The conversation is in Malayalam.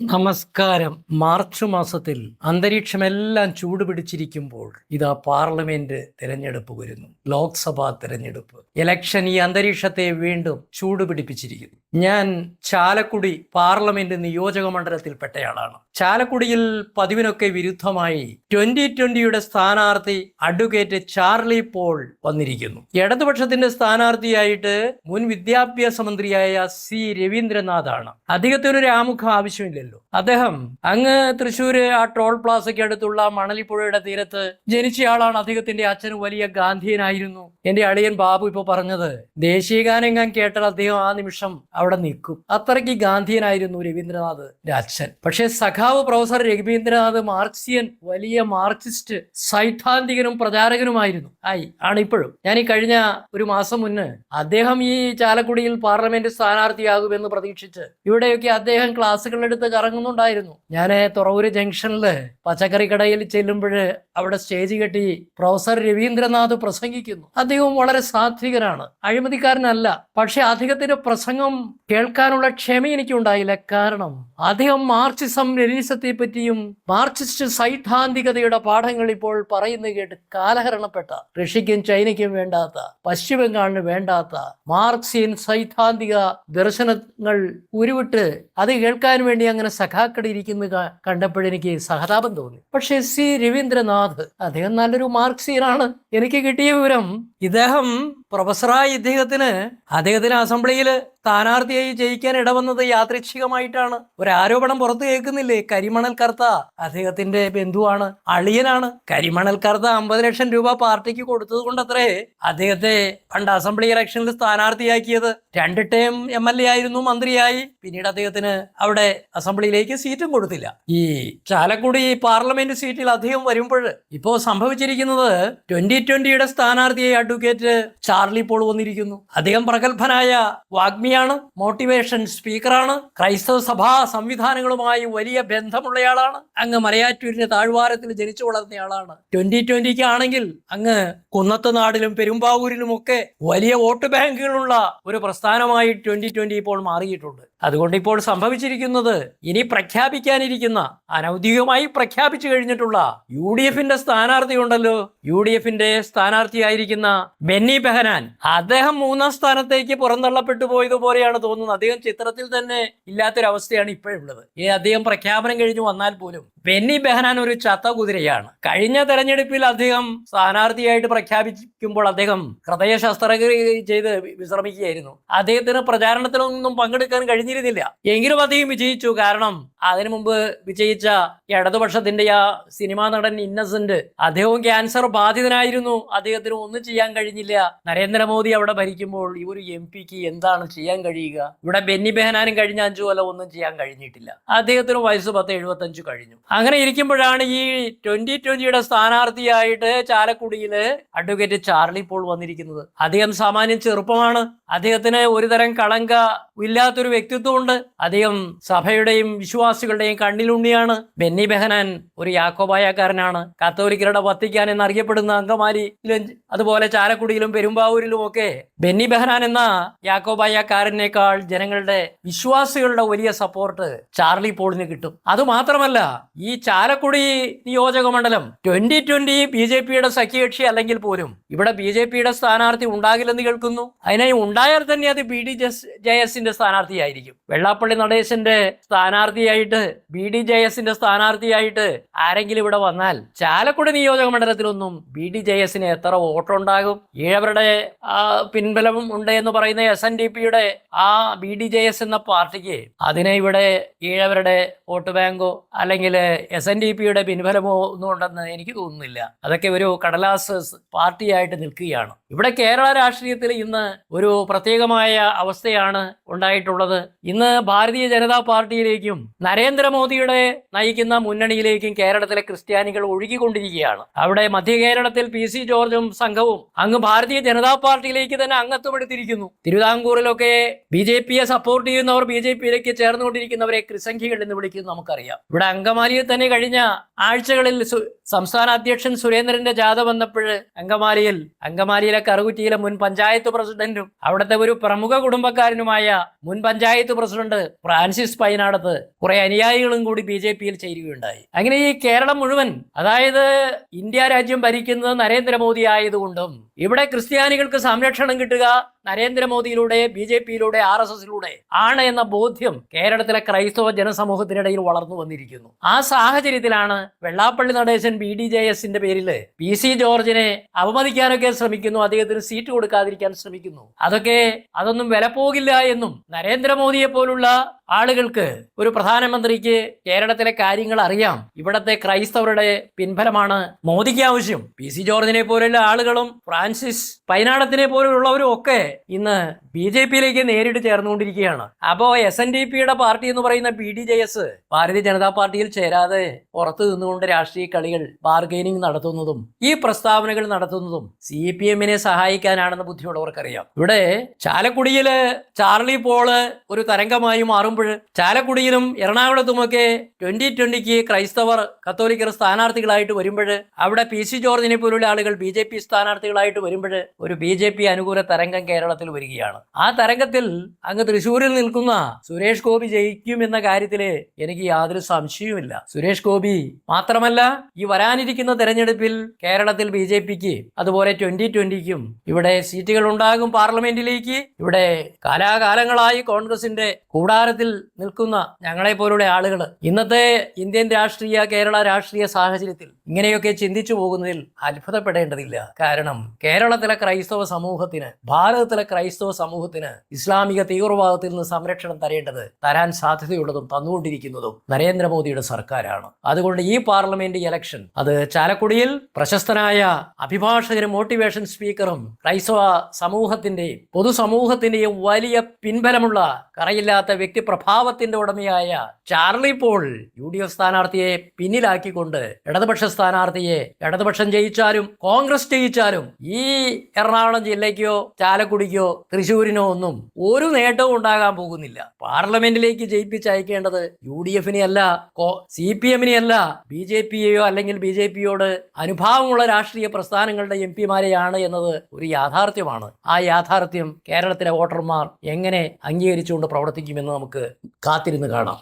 നമസ്കാരം. മാർച്ച് മാസത്തിൽ അന്തരീക്ഷമെല്ലാം ചൂടുപിടിച്ചിരിക്കുമ്പോൾ ഇതാ പാർലമെന്റ് തിരഞ്ഞെടുപ്പ് വരുന്നു. ലോക്സഭാ തിരഞ്ഞെടുപ്പ്. ഇലക്ഷൻ ഈ അന്തരീക്ഷത്തെ വീണ്ടും ചൂട് ചൂടുപിടിപ്പിച്ചിരിക്കുന്നു ഞാൻ ചാലക്കുടി പാർലമെന്റ് നിയോജക മണ്ഡലത്തിൽപ്പെട്ടയാളാണ് ചാലക്കുടിയിൽ പതിവിനൊക്കെ വിരുദ്ധമായി ട്വന്റി ട്വന്റിയുടെ സ്ഥാനാർത്ഥി അഡ്വക്കേറ്റ് ചാർലി പോൾ വന്നിരിക്കുന്നു. ഇടതുപക്ഷത്തിന്റെ സ്ഥാനാർത്ഥിയായിട്ട് മുൻ വിദ്യാഭ്യാസ മന്ത്രിയായ സി രവീന്ദ്രനാഥാണ്. അദ്ദേഹത്തിന് ആമുഖം ആമുഖം ആവശ്യമില്ലല്ലോ അദ്ദേഹം അങ്ങ് തൃശ്ശൂര് ആ ടോൾ പ്ലാസയ്ക്ക് അടുത്തുള്ള മണലിപ്പുഴയുടെ തീരത്ത് ജനിച്ചയാളാണ് അദ്ദേഹത്തിന്റെ അച്ഛൻ വലിയ ഗാന്ധിയനായിരുന്നു. എന്റെ അളിയൻ ബാബു ഇപ്പൊ പറഞ്ഞത് ദേശീയഗാനം ഞാൻ കേട്ടാൽ അദ്ദേഹം ആ നിമിഷം അവിടെ നിൽക്കും. അത്രയ്ക്ക് ഗാന്ധിയനായിരുന്നു രവീന്ദ്രനാഥ് അച്ഛൻ. പക്ഷേ സഖാവ് പ്രൊഫസർ രവീന്ദ്രനാഥ് മാർക്സിയൻ വലിയ മാർക്സിസ്റ്റ് സൈദ്ധാന്തികനും പ്രചാരകനുമായിരുന്നു. ആയി ആണ് ഇപ്പോഴും. ഞാൻ ഈ കഴിഞ്ഞ ഒരു മാസം മുന്നേ അദ്ദേഹം ഈ ചാലക്കുടിയിൽ പാർലമെന്റ് സ്ഥാനാർത്ഥിയാകുമെന്ന് പ്രതീക്ഷിച്ച് ഇവിടെയൊക്കെ അദ്ദേഹം ക്ലാസ്സുകളെടുത്ത് കറങ്ങുന്നുണ്ടായിരുന്നു ഞാൻ തുറവൂര് ജംഗ്ഷനിൽ പച്ചക്കറി കടയിൽ ചെല്ലുമ്പോൾ അവിടെ സ്റ്റേജ് കെട്ടി പ്രൊഫസർ രവീന്ദ്രനാഥ് പ്രസംഗിക്കുന്നു. അദ്ദേഹം വളരെ സാത്വികനാണ്. അഴിമതിക്കാരനല്ല പക്ഷെ അദ്ദേഹത്തിന്റെ പ്രസംഗം കേൾക്കാനുള്ള ക്ഷമ എനിക്കുണ്ടായില്ല. കാരണം അദ്ദേഹം മാർക്സിസം ലെനിസത്തെ പറ്റിയും മാർക്സിസ്റ്റ് സൈദ്ധാന്തികതയുടെ പാഠങ്ങൾ ഇപ്പോൾ പറയുന്നത് കേട്ട് കാലഹരണപ്പെട്ട റഷ്യക്കും ചൈനയ്ക്കും വേണ്ടാത്ത പശ്ചിമബംഗാളിന് വേണ്ടാത്ത മാർക്സിയൻ സൈദ്ധാന്തിക ദർശനങ്ങൾ ഉരുവിട്ട് അത് കേൾക്കാൻ വേണ്ടി അങ്ങനെ സഖാക്കടി ഇരിക്കുന്നത് കണ്ടപ്പോഴും കണ്ടപ്പോഴെനിക്ക് സഹതാപം തോന്നി. പക്ഷെ സി. രവീന്ദ്രനാഥ് അദ്ദേഹം നല്ലൊരു മാർക്സിയനാണ്. എനിക്ക് കിട്ടിയ വിവരം ഇദ്ദേഹം പ്രൊഫസറായി ഇദ്ദേഹത്തിന് അദ്ദേഹത്തിന് അസംബ്ലിയിൽ സ്ഥാനാർത്ഥിയായി ജയിക്കാൻ ഇടവന്നത് യാദൃച്ഛികമായിട്ടാണ്. ഒരു ആരോപണം പുറത്തു കേൾക്കുന്നില്ലേ? കരിമണൽ കർത്ത അദ്ദേഹത്തിന്റെ ബന്ധുവാണ് അളിയനാണ്. കരിമണൽ കർത്ത അമ്പത് ലക്ഷം രൂപ പാർട്ടിക്ക് കൊടുത്തത് കൊണ്ടത്രേ അദ്ദേഹത്തെ പണ്ട് അസംബ്ലി ഇലക്ഷനിൽ സ്ഥാനാർത്ഥിയാക്കിയത്. രണ്ട് ടേം എം എൽ എ ആയിരുന്നു മന്ത്രിയായി. പിന്നീട് അദ്ദേഹത്തിന് അവിടെ അസംബ്ലിയിലേക്ക് സീറ്റും കൊടുത്തില്ല. ഈ ചാലക്കുടി പാർലമെന്റ് സീറ്റിൽ അധികം വരുമ്പോൾ ഇപ്പോ സംഭവിച്ചിരിക്കുന്നത് ട്വന്റി ട്വന്റിയുടെ സ്ഥാനാർത്ഥിയെ അഡ്വക്കേറ്റ് ചാർലി പോൾ വന്നിരിക്കുന്നു. അദ്ദേഹം പ്രഗത്ഭനായ വാഗ്മിയാണ് മോട്ടിവേഷൻ സ്പീക്കറാണ് ക്രൈസ്തവ സഭാ സംവിധാനങ്ങളുമായി വലിയ ബന്ധമുള്ളയാളാണ് അങ്ങ് മലയാറ്റൂരിന്റെ താഴ്വാരത്തിൽ ജനിച്ചു വളർന്നയാളാണ്. ട്വന്റി ട്വന്റിക്ക് ആണെങ്കിൽ അങ്ങ് കുന്നത്ത് നാടിലും പെരുമ്പാവൂരിലും ഒക്കെ വലിയ വോട്ട് ബാങ്കുകളുള്ള ഒരു പ്രസ്ഥാനമായി ട്വന്റി ട്വന്റി ഇപ്പോൾ മാറിയിട്ടുണ്ട്. അതുകൊണ്ട് ഇപ്പോൾ സംഭവിച്ചിരിക്കുന്നത് ഇനി പ്രഖ്യാപിക്കാനിരിക്കുന്ന അനൗദ്യോഗികമായി പ്രഖ്യാപിച്ചു കഴിഞ്ഞിട്ടുള്ള യു ഡി എഫിന്റെ സ്ഥാനാർത്ഥി ഉണ്ടല്ലോ യു ഡി എഫിന്റെ സ്ഥാനാർത്ഥിയായിരിക്കുന്ന ബെന്നി ബെഹനാൻ. അദ്ദേഹം മൂന്നാം സ്ഥാനത്തേക്ക് പുറന്തള്ളപ്പെട്ടു പോയതുപോലെയാണ് തോന്നുന്നത്. അദ്ദേഹം ചിത്രത്തിൽ തന്നെ ഇല്ലാത്തൊരവസ്ഥയാണ് ഇപ്പോഴുള്ളത്. ഇനി അദ്ദേഹം പ്രഖ്യാപനം കഴിഞ്ഞു വന്നാൽ പോലും ബെന്നി ബെഹനാൻ ഒരു ചത്ത കുതിരയാണ് കഴിഞ്ഞ തെരഞ്ഞെടുപ്പിൽ അദ്ദേഹം സ്ഥാനാർത്ഥിയായിട്ട് പ്രഖ്യാപിക്കുമ്പോൾ അദ്ദേഹം ഹൃദയ ശസ്ത്രക്രിയ ചെയ്ത് വിശ്രമിക്കുകയായിരുന്നു. അദ്ദേഹത്തിന് പ്രചാരണത്തിലൊന്നും പങ്കെടുക്കാൻ കഴിഞ്ഞിരുന്നില്ല. എങ്കിലും അദ്ദേഹം വിജയിച്ചു. കാരണം അതിനു മുമ്പ് വിജയിച്ച ഇടതുപക്ഷത്തിന്റെ ആ സിനിമാ നടൻ ഇന്നസെന്റ് അദ്ദേഹവും ക്യാൻസർ ബാധിതനായിരുന്നു. അദ്ദേഹത്തിന് ഒന്നും ചെയ്യാൻ കഴിഞ്ഞില്ല. നരേന്ദ്രമോദി അവിടെ ഭരിക്കുമ്പോൾ ഈ ഒരു എം പിക്ക് എന്താണ് ചെയ്യാൻ കഴിയുക? ഇവിടെ ബെന്നി ബെഹനാനും കഴിഞ്ഞ അഞ്ചു കൊല്ലം ഒന്നും ചെയ്യാൻ കഴിഞ്ഞിട്ടില്ല. അദ്ദേഹത്തിന് വയസ്സ് പത്ത് എഴുപത്തഞ്ചു കഴിഞ്ഞു. അങ്ങനെ ഇരിക്കുമ്പോഴാണ് ഈ ട്വന്റി ട്വന്റിയുടെ സ്ഥാനാർത്ഥിയായിട്ട് ചാലക്കുടിയിൽ അഡ്വക്കേറ്റ് ചാർലി പോൾ വന്നിരിക്കുന്നത്. അദ്ദേഹം സാമാന്യം ചെറുപ്പമാണ്. അദ്ദേഹത്തിന് ഒരുതരം കളങ്ക ഇല്ലാത്തൊരു വ്യക്തിത്വമുണ്ട് അദ്ദേഹം സഭയുടെയും വിശ്വാസികളുടെയും കണ്ണിലുണ്ണിയാണ്. ബെന്നി ബെഹനാൻ ഒരു യാക്കോബായക്കാരനാണ്. കത്തോലിക്കരുടെ വത്തിക്കാൻ എന്നറിയപ്പെടുന്ന അങ്കമാലിയിലും അതുപോലെ ചാലക്കുടിയിലും പെരുമ്പാവൂരിലും ഒക്കെ ബെന്നി ബെഹനാൻ എന്ന യാക്കോബായക്കാരനേക്കാൾ ജനങ്ങളുടെ വിശ്വാസികളുടെ വലിയ സപ്പോർട്ട് ചാർലി പോളിന് കിട്ടും. അതുമാത്രമല്ല ഈ ചാലക്കുടി നിയോജക മണ്ഡലം ട്വന്റി ട്വന്റി ബി ജെ പിയുടെ സഖ്യകക്ഷി അല്ലെങ്കിൽ പോലും ഇവിടെ ബി ജെ പിയുടെ സ്ഥാനാർത്ഥി ഉണ്ടാകില്ലെന്ന് കേൾക്കുന്നു. അതിനായി ഉണ്ടായാൽ തന്നെ അത് ബി ഡി ജെ എസിന്റെ സ്ഥാനാർത്ഥിയായിരിക്കും വെള്ളാപ്പള്ളി നടേശന്റെ സ്ഥാനാർത്ഥിയായിട്ട് ബി ഡി ജെ എസിന്റെ സ്ഥാനാർത്ഥിയായിട്ട് ആരെങ്കിലും ഇവിടെ വന്നാൽ ചാലക്കുടി നിയോജക മണ്ഡലത്തിലൊന്നും ബി ഡി ജെ എസിന് എത്ര വോട്ടുണ്ടാകും? ഈഴവരുടെ പിൻബലം ഉണ്ട് എന്ന് പറയുന്ന എസ് എൻ ഡി പിയുടെ ആ ബി ഡി ജെ എസ് എന്ന പാർട്ടിക്ക് അതിനെ ഇവിടെ ഈഴവരുടെ വോട്ട് ബാങ്കോ അല്ലെങ്കിൽ എസ് എൻ ഡി പിയുടെ പിൻബലമോ ഒന്നും ഉണ്ടെന്ന് എനിക്ക് തോന്നുന്നില്ല. അതൊക്കെ ഒരു കടലാസ് പാർട്ടിയായിട്ട് നിൽക്കുകയാണ്. ഇവിടെ കേരള രാഷ്ട്രീയത്തിൽ ഇന്ന് ഒരു പ്രത്യേകമായ അവസ്ഥയാണ് ഉണ്ടായിട്ടുള്ളത്. ഇന്ന് ഭാരതീയ ജനതാ പാർട്ടിയിലേക്കും നരേന്ദ്രമോദിയുടെ നയിക്കുന്ന മുന്നണിയിലേക്കും കേരളത്തിലെ ക്രിസ്ത്യാനികൾ ഒഴുകിക്കൊണ്ടിരിക്കുകയാണ്. അവിടെ മധ്യ കേരളത്തിൽ പി സി ജോർജും സംഘവും അങ്ങ് ഭാരതീയ ജനതാ പാർട്ടിയിലേക്ക് തന്നെ അംഗത്വം എടുത്തിരിക്കുന്നു തിരുവിതാംകൂറിലൊക്കെ ബി ജെ പിയെ സപ്പോർട്ട് ചെയ്യുന്നവർ ബി ജെ പിയിലേക്ക് ചേർന്നുകൊണ്ടിരിക്കുന്നവരെ ക്രിസംഖികൾ എന്ന് വിളിക്കുന്നു നമുക്കറിയാം. ഇവിടെ അങ്കമാലിയിൽ തന്നെ കഴിഞ്ഞ ആഴ്ചകളിൽ സംസ്ഥാന അധ്യക്ഷൻ സുരേന്ദ്രന്റെ ജാഥ വന്നപ്പോൾ അങ്കമാലിയിൽ അങ്കമാലിയിലെ കറുകുറ്റിയിലെ മുൻ പഞ്ചായത്ത് പ്രസിഡന്റും അവിടുത്തെ ഒരു പ്രമുഖ കുടുംബക്കാരനുമായ മുൻ പഞ്ചായത്ത് പഞ്ചായത്ത് പ്രസിഡന്റ് ഫ്രാൻസിസ് പൈനാടത്ത് കുറെ അനുയായികളും കൂടി ബി ജെ പിയിൽ ചേരുകയുണ്ടായി. അങ്ങനെ ഈ കേരളം മുഴുവൻ അതായത് ഇന്ത്യ രാജ്യം ഭരിക്കുന്നത് നരേന്ദ്രമോദി ആയതുകൊണ്ടും ഇവിടെ ക്രിസ്ത്യാനികൾക്ക് സംരക്ഷണം കിട്ടുക നരേന്ദ്രമോദിയിലൂടെ ബി ജെ പിയിലൂടെ ആർ എസ് എസിലൂടെ ആണ് എന്ന ബോധ്യം കേരളത്തിലെ ക്രൈസ്തവ ജനസമൂഹത്തിനിടയിൽ വളർന്നു വന്നിരിക്കുന്നു. ആ സാഹചര്യത്തിലാണ് Vellappally Natesan B D J എസിന്റെ പേരിൽ പി സി ജോർജിനെ അപമതിക്കാനൊക്കെ ശ്രമിക്കുന്നു അദ്ദേഹത്തിന് സീറ്റ് കൊടുക്കാതിരിക്കാൻ ശ്രമിക്കുന്നു. അതൊക്കെ അതൊന്നും വില പോകില്ല എന്നും നരേന്ദ്രമോദിയെ പോലുള്ള ആളുകൾക്ക് ഒരു പ്രധാനമന്ത്രിക്ക് കേരളത്തിലെ കാര്യങ്ങൾ അറിയാം. ഇവിടത്തെ ക്രൈസ്തവരുടെ പിൻഫലമാണ് മോദിക്ക് ആവശ്യം. പി സി ജോർജിനെ പോലെയുള്ള ആളുകളും ഫ്രാൻസിസ് പൈനാടത്തിനെ പോലുള്ളവരും ഒക്കെ ഇന്ന് ബി ജെ പിയിലേക്ക് നേരിട്ട് ചേർന്നുകൊണ്ടിരിക്കുകയാണ്. അപ്പോ എസ് എൻ ഡി പിയുടെ പാർട്ടി എന്ന് പറയുന്ന B D J S Bharatiya Janata പാർട്ടിയിൽ ചേരാതെ പുറത്തു നിന്നുകൊണ്ട് രാഷ്ട്രീയ കളികൾ ബാർഗൈനിങ് നടത്തുന്നതും ഈ പ്രസ്താവനകൾ നടത്തുന്നതും സി പി എമ്മിനെ സഹായിക്കാനാണെന്ന് ബുദ്ധിയുള്ളവർക്കറിയാം. ഇവിടെ ചാലക്കുടിയിൽ ചാർലി പോൾ ഒരു തരംഗമായി മാറുമ്പോൾ ചാലക്കുടിയിലും എറണാകുളത്തുമൊക്കെ ട്വന്റി ട്വന്റിക്ക് ക്രൈസ്തവർ കത്തോലിക്കർ സ്ഥാനാർത്ഥികളായിട്ട് വരുമ്പോൾ അവിടെ പി സി ജോർജിനെ പോലുള്ള ആളുകൾ ബി ജെ പി സ്ഥാനാർത്ഥികളായിട്ട് വരുമ്പോൾ ഒരു ബി ജെ പി അനുകൂല തരംഗം കേരളത്തിൽ വരികയാണ്. ആ തരംഗത്തിൽ അങ്ങ് തൃശ്ശൂരിൽ നിൽക്കുന്ന സുരേഷ് ഗോപി ജയിക്കും എന്ന കാര്യത്തിൽ എനിക്ക് യാതൊരു സംശയവുമില്ല. സുരേഷ് ഗോപി മാത്രമല്ല ഈ വരാനിരിക്കുന്ന തെരഞ്ഞെടുപ്പിൽ കേരളത്തിൽ ബി ജെ പിക്ക് അതുപോലെ ട്വന്റി ട്വന്റിക്കും ഇവിടെ സീറ്റുകൾ ഉണ്ടാകും പാർലമെന്റിലേക്ക്. ഇവിടെ കാലാകാലങ്ങളായി കോൺഗ്രസിന്റെ കൂടാരത്തിൽ നിൽക്കുന്ന ഞങ്ങളെ പോലുള്ള ആളുകൾ ഇന്നത്തെ ഇന്ത്യൻ രാഷ്ട്രീയ കേരള രാഷ്ട്രീയ സാഹചര്യത്തിൽ ഇങ്ങനെയൊക്കെ ചിന്തിച്ചു പോകുന്നതിൽ അത്ഭുതപ്പെടേണ്ടതില്ല. കാരണം കേരളത്തിലെ ക്രൈസ്തവ സമൂഹത്തിന് ഭാരതത്തിലെ ക്രൈസ്തവ സമൂഹത്തിന് ഇസ്ലാമിക തീവ്രവാദത്തിൽ നിന്ന് സംരക്ഷണം തരേണ്ടത് തരാൻ സാധ്യതയുള്ളതും തന്നുകൊണ്ടിരിക്കുന്നതും നരേന്ദ്രമോദിയുടെ സർക്കാരാണ്. അതുകൊണ്ട് ഈ പാർലമെന്റ് ഇലക്ഷൻ അത് ചാലക്കുടിയിൽ പ്രശസ്തനായ അഭിഭാഷകരും മോട്ടിവേഷൻ സ്പീക്കറും ക്രൈസ്തവ സമൂഹത്തിന്റെയും പൊതുസമൂഹത്തിന്റെയും വലിയ പിൻബലമുള്ള കറയില്ലാത്ത വ്യക്തിപ്രഭാവത്തിന്റെ ഉടമയായ Charlie Paul U D F സ്ഥാനാർത്ഥിയെ പിന്നിലാക്കിക്കൊണ്ട് ഇടതുപക്ഷ സ്ഥാനാർത്ഥിയെ ഇടതുപക്ഷം ജയിച്ചാലും കോൺഗ്രസ് ജയിച്ചാലും ഈ എറണാകുളം ജില്ലയ്ക്കോ ചാലക്കുടിക്കോ തൃശൂരിനോ ഒന്നും ഒരു നേട്ടവും ഉണ്ടാകാൻ പോകുന്നില്ല. പാർലമെന്റിലേക്ക് ജയിപ്പിച്ചയക്കേണ്ടത് യു ഡി എഫിനെ അല്ല സി പി എമ്മിനെ അല്ല ബി ജെ പിയെയോ അല്ലെങ്കിൽ ബി ജെ പിയോട് അനുഭാവമുള്ള രാഷ്ട്രീയ പ്രസ്ഥാനങ്ങളുടെ എം പിമാരെയാണ് എന്നത് ഒരു യാഥാർത്ഥ്യമാണ്. ആ യാഥാർത്ഥ്യം കേരളത്തിലെ വോട്ടർമാർ എങ്ങനെ അംഗീകരിച്ചുകൊണ്ട് പ്രവർത്തിക്കുമെന്ന് നമുക്ക് കാത്തിരുന്ന് കാണാം.